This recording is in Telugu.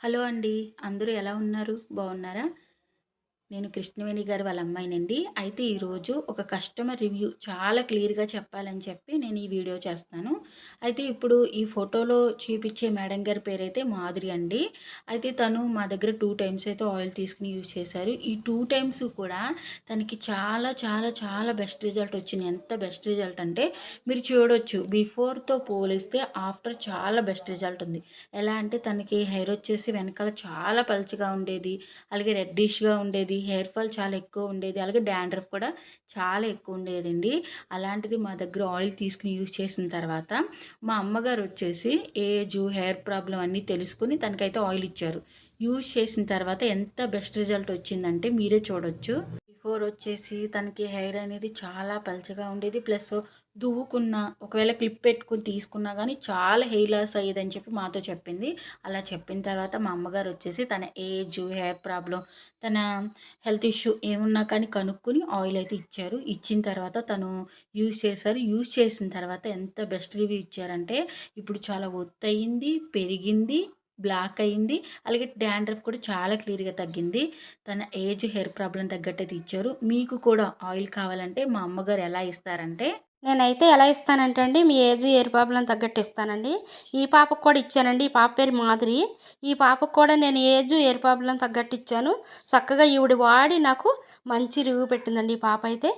హలో అండి. అందరూ ఎలా ఉన్నారు? బాగున్నారా? నేను కృష్ణవేణి గారి వాళ్ళ అమ్మాయినండి. అయితే ఈరోజు ఒక కస్టమర్ రివ్యూ చాలా క్లియర్గా చెప్పాలని చెప్పి నేను ఈ వీడియో చేస్తాను. అయితే ఇప్పుడు ఈ ఫోటోలో చూపించే మేడం గారి పేరైతే మాధురి అండి. అయితే తను మా దగ్గర టూ టైమ్స్ అయితే ఆయిల్ తీసుకుని యూజ్ చేశారు. ఈ టూ టైమ్స్ కూడా తనకి చాలా చాలా చాలా బెస్ట్ రిజల్ట్ వచ్చింది. ఎంత బెస్ట్ రిజల్ట్ అంటే మీరు చూడొచ్చు బిఫోర్తో పోలిస్తే ఆఫ్టర్ చాలా బెస్ట్ రిజల్ట్ ఉంది. ఎలా అంటే తనకి హెయిర్ వచ్చేసి వెనకాల చాలా పలుచగా ఉండేది అలాగే రెడ్డిష్గా ఉండేది హెయిర్ ఫాల్ చాలా ఎక్కువ ఉండేది. అలాగే డాండ్రఫ్ కూడా చాలా ఎక్కువ ఉండేదండి. అలాంటిది మా దగ్గర ఆయిల్ తీసుకుని యూజ్ చేసిన తర్వాత మా అమ్మగారు వచ్చేసి ఏజ్ హెయిర్ ప్రాబ్లం అన్నీ తెలుసుకుని తనకైతే ఆయిల్ ఇచ్చారు. యూజ్ చేసిన తర్వాత ఎంత బెస్ట్ రిజల్ట్ వచ్చిందంటే మీరే చూడొచ్చు. బిఫోర్ వచ్చేసి తనకి హెయిర్ అనేది చాలా పలచగా ఉండేది. ప్లస్ దువ్వుకున్న ఒకవేళ క్లిప్ పెట్టుకుని తీసుకున్నా కానీ చాలా హెయిర్ లాస్ అయ్యేదని చెప్పి మాతో చెప్పింది. అలా చెప్పిన తర్వాత మా అమ్మగారు వచ్చేసి తన ఏజ్ హెయిర్ ప్రాబ్లం తన హెల్త్ ఇష్యూ ఏమున్నా కానీ కనుక్కొని ఆయిల్ అయితే ఇచ్చారు. ఇచ్చిన తర్వాత తను యూజ్ చేశారు. యూజ్ చేసిన తర్వాత ఎంత బెస్ట్ రివ్యూ ఇచ్చారంటే ఇప్పుడు చాలా ఒత్తయింది పెరిగింది. బ్లాక్ అయింది. అలాగే డాండ్రఫ్ కూడా చాలా క్లియర్గా తగ్గింది. తన ఏజ్ హెయిర్ ప్రాబ్లం తగ్గట్టు ఇచ్చారు. మీకు కూడా ఆయిల్ కావాలంటే మా అమ్మగారు ఎలా ఇస్తారంటే? నేనైతే ఎలా ఇస్తానంటే అండి మీ ఏజ్ హెయిర్ ప్రాబ్లం తగ్గట్టు ఇస్తానండి. ఈ పాపకు కూడా ఇచ్చానండి. ఈ పాప పేరు మాధురి. ఈ పాపకు కూడా నేను ఏజ్ హెయిర్ ప్రాబ్లం తగ్గట్టు ఇచ్చాను. చక్కగా ఈవిడ వాడి నాకు మంచి రివ్యూ పెట్టిందండి ఈ పాప అయితే.